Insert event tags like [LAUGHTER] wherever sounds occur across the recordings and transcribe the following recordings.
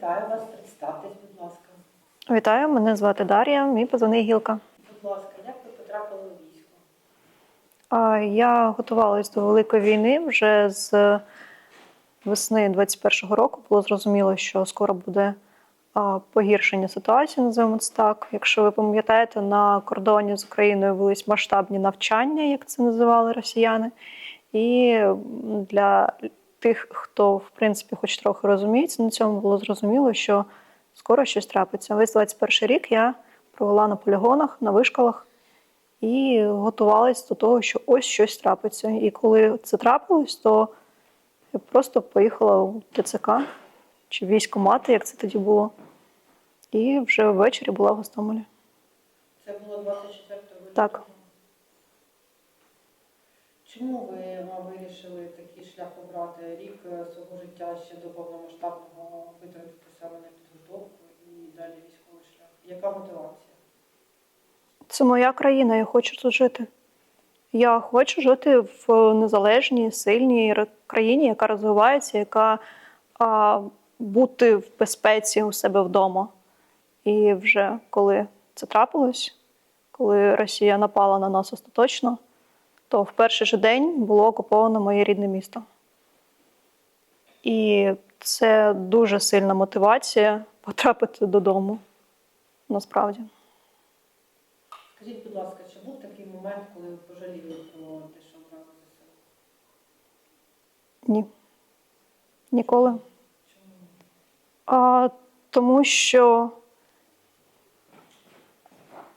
Вітаю вас, представтесь, будь ласка. Вітаю, мене звати Дар'я, мій позивний Гілка. Будь ласка, як ви потрапили у військо? Я готувалась до великої війни вже з весни 21-го року. Було зрозуміло, що скоро буде погіршення ситуації, називаємо це так. Якщо ви пам'ятаєте, на кордоні з Україною велись масштабні навчання, як це називали росіяни. І для тих, хто в принципі хоч трохи розуміється, на цьому було зрозуміло, що скоро щось трапиться. Весь 21 рік я провела на полігонах, на вишколах і готувалась до того, що ось щось трапиться. І коли це трапилось, то я просто поїхала в ТЦК чи в військкомати, як це тоді було. І вже ввечері була в Гостомелі. Це було 24 лютого? Так. Чому ви вирішили такий шлях обрати? Рік е, свого життя ще до повномасштабного витратити саме на підготовку і далі військовий шлях? Яка мотивація? Це моя країна, я хочу тут жити. Я хочу жити в незалежній, сильній країні, яка розвивається, яка а, бути в безпеці у себе вдома. І вже коли це трапилось, коли Росія напала на нас остаточно, то в перший же день було окуповано моє рідне місто. І це дуже сильна мотивація [LAUGHS] потрапити додому. Насправді. Скажіть, будь ласка, чи був такий момент, коли ви пожаліли про те, що обрали ЗСУ? Ні. Ніколи. Чому? А, тому що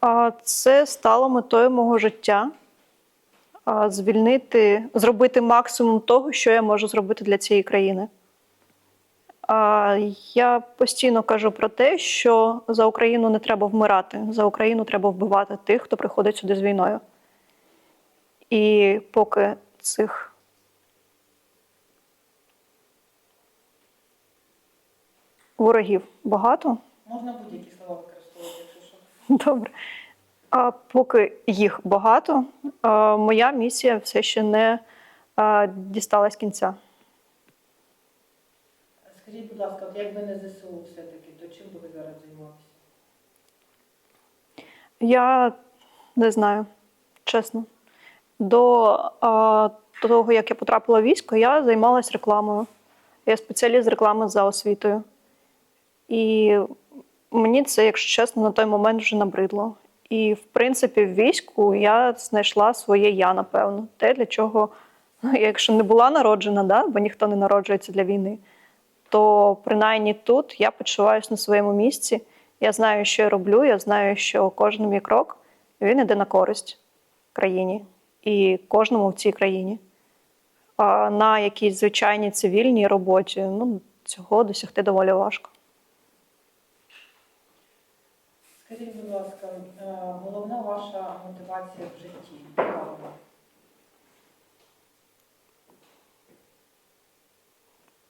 а, це стало метою мого життя. Звільнити, зробити максимум того, що я можу зробити для цієї країни. Я постійно кажу про те, що за Україну не треба вмирати, за Україну треба вбивати тих, хто приходить сюди з війною. І поки цих ворогів багато, Можна будь-які слова використовувати, якщо що. Добре. А поки їх багато, моя місія все ще не дісталась кінця. Скажіть, будь ласка, от якби не ЗСУ все-таки, то чим би ви зараз займалися? Я не знаю, чесно. До а, того, як я потрапила в військо, я займалась рекламою. Я спеціаліст з реклами за освітою. І мені це, якщо чесно, на той момент вже набридло. І, в принципі, в війську я знайшла своє я, напевно. Те, для чого, ну, якщо не була народжена, да, бо ніхто не народжується для війни, то принаймні тут я почуваюся на своєму місці. Я знаю, що я роблю, я знаю, що кожен мій крок він іде на користь країні і кожному в цій країні. А на якійсь звичайній цивільній роботі ну, цього досягти доволі важко. Скажіть, будь ласка, е, головна ваша мотивація в житті? Яка вона?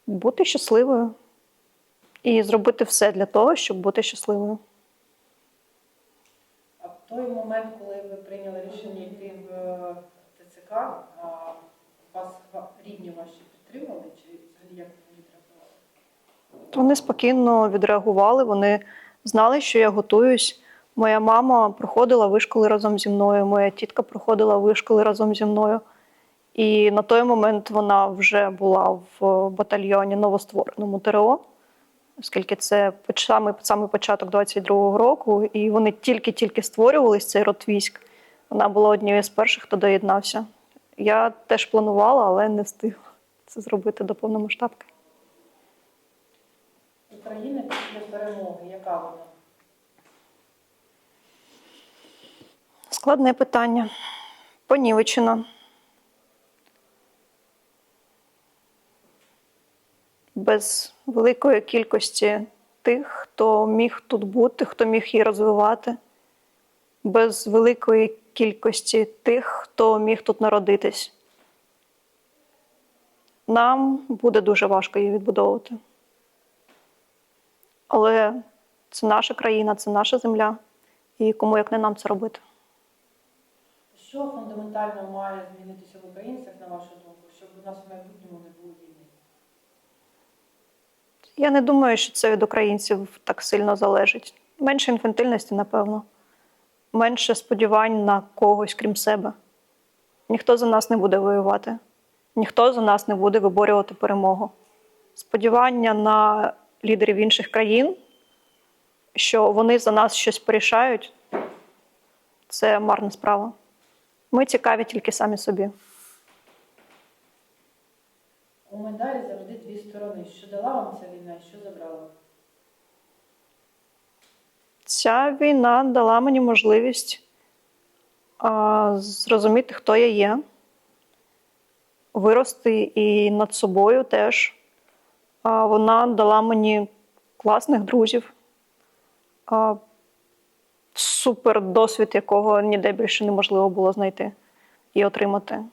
Бути щасливою і зробити все для того, щоб бути щасливою. А в той момент, коли ви прийняли рішення йти в е, ТЦК, вас рідні ваші підтримали, чи взагалі як вони відреагували? Вони спокійно відреагували, вони знали, що я готуюсь. Моя мама проходила вишколи разом зі мною, моя тітка проходила вишколи разом зі мною. І на той момент вона вже була в батальйоні новоствореному ТРО, оскільки це саме, саме початок 22-го року, і вони тільки-тільки створювались цей род військ. Вона була однією з перших, хто доєднався. Я теж планувала, але не встигла це зробити до повномасштабки. Україна після перемоги, яка вона? Складне питання. Понівечена. Без великої кількості тих, хто міг тут бути, хто міг її розвивати, без великої кількості тих, хто міг тут народитись. Нам буде дуже важко її відбудовувати. Але це наша країна, це наша земля. І кому як не нам це робити. Що фундаментально має змінитися в українцях, на вашу думку, щоб у нас в майбутньому не було війни? Я не думаю, що це від українців так сильно залежить. Менше інфантильності, напевно, менше сподівань на когось, крім себе. Ніхто за нас не буде воювати, ніхто за нас не буде виборювати перемогу. Сподівання на лідерів інших країн, що вони за нас щось порішають, це марна справа. Ми цікаві тільки самі собі. У медалі завжди дві сторони. Що дала вам ця війна, і що забрала? Ця війна дала мені можливість а, зрозуміти, хто я є, вирости і над собою теж. Вона дала мені класних друзів, супер досвід, якого ніде більше неможливо було знайти і отримати.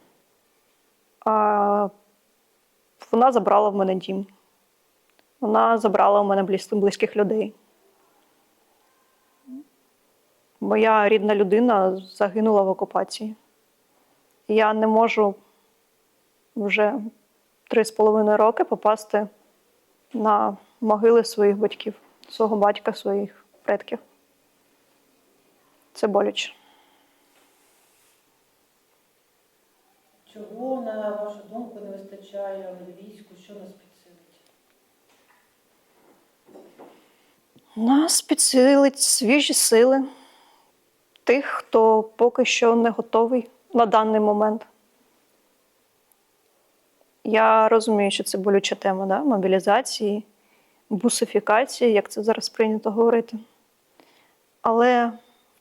Вона забрала в мене дім. Вона забрала в мене близьких людей. Моя рідна людина загинула в окупації. Я не можу вже три з половиною роки попасти на могили своїх батьків, свого батька, своїх предків. Це боляче. Чого, на вашу думку, не вистачає війську, що нас підсилить? Нас підсилить свіжі сили тих, хто поки що не готовий на даний момент. Я розумію, що це болюча тема да? мобілізації, бусифікації, як це зараз прийнято говорити. Але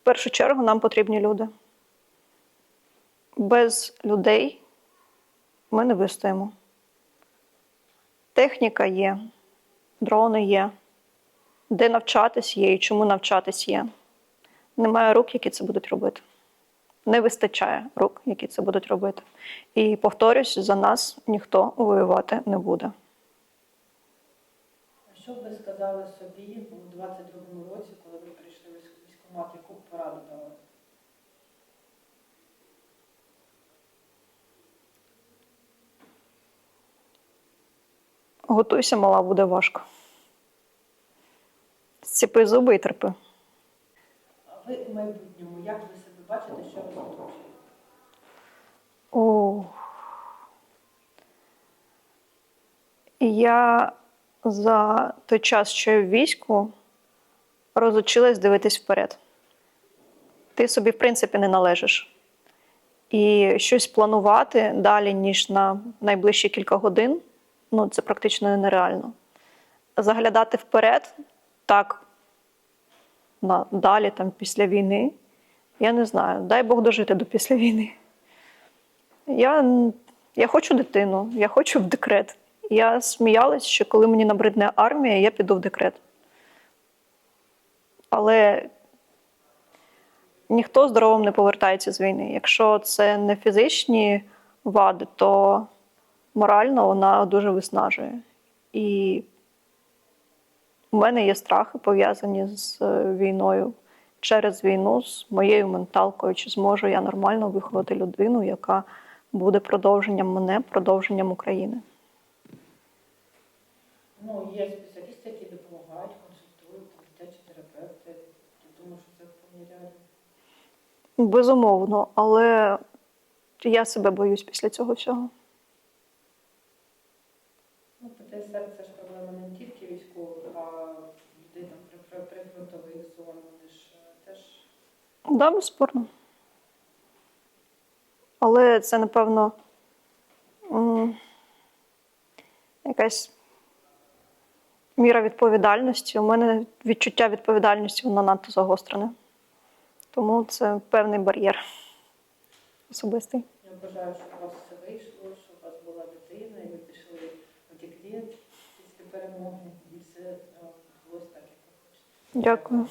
в першу чергу нам потрібні люди. Без людей ми не вистоїмо. Техніка є, дрони є де навчатись є і чому навчатись є. Немає рук, які це будуть робити. Не вистачає рук, які це будуть робити. І повторюсь, за нас ніхто воювати не буде. А що б ви сказали собі у 22-му році, коли ви прийшли в військ- військкомат, яку б пораду дали? Готуйся, мала, буде важко. Зціпи зуби і терпи. А ви в майбутньому, як ви себе бачите, що вас? О. Я за той час, що я в війську, розучилась дивитись вперед. Ти собі, в принципі, не належиш. І щось планувати далі, ніж на найближчі кілька годин, ну, це практично нереально. Заглядати вперед, так, на, далі, там, після війни, я не знаю. Дай Бог дожити до після війни. Я, я хочу дитину, я хочу в декрет. Я сміялась, що коли мені набридне армія, я піду в декрет. Але ніхто здоровим не повертається з війни. Якщо це не фізичні вади, то морально вона дуже виснажує. І у мене є страхи пов'язані з е, війною через війну, з моєю менталкою, чи зможу я нормально виховати людину, яка буде продовженням мене, продовженням України. Ну, є спеціалісти, які допомагають, консультують, дитячі терапевти. Я думаю, що це реально. Безумовно, але я себе боюсь після цього всього. Ну, ПТСР це ж проблема не тільки військових, а людей там при, при, прифронтових зон, вони ж теж Да, безспорно. Але це, напевно, якась міра відповідальності. У мене відчуття відповідальності воно надто загострене. Тому це певний бар'єр особистий. Я бажаю, щоб у вас все вийшло, щоб у вас була дитина, і ви пішли в декрет після перемоги, і все відбулося так, як ви хочете. Дякую.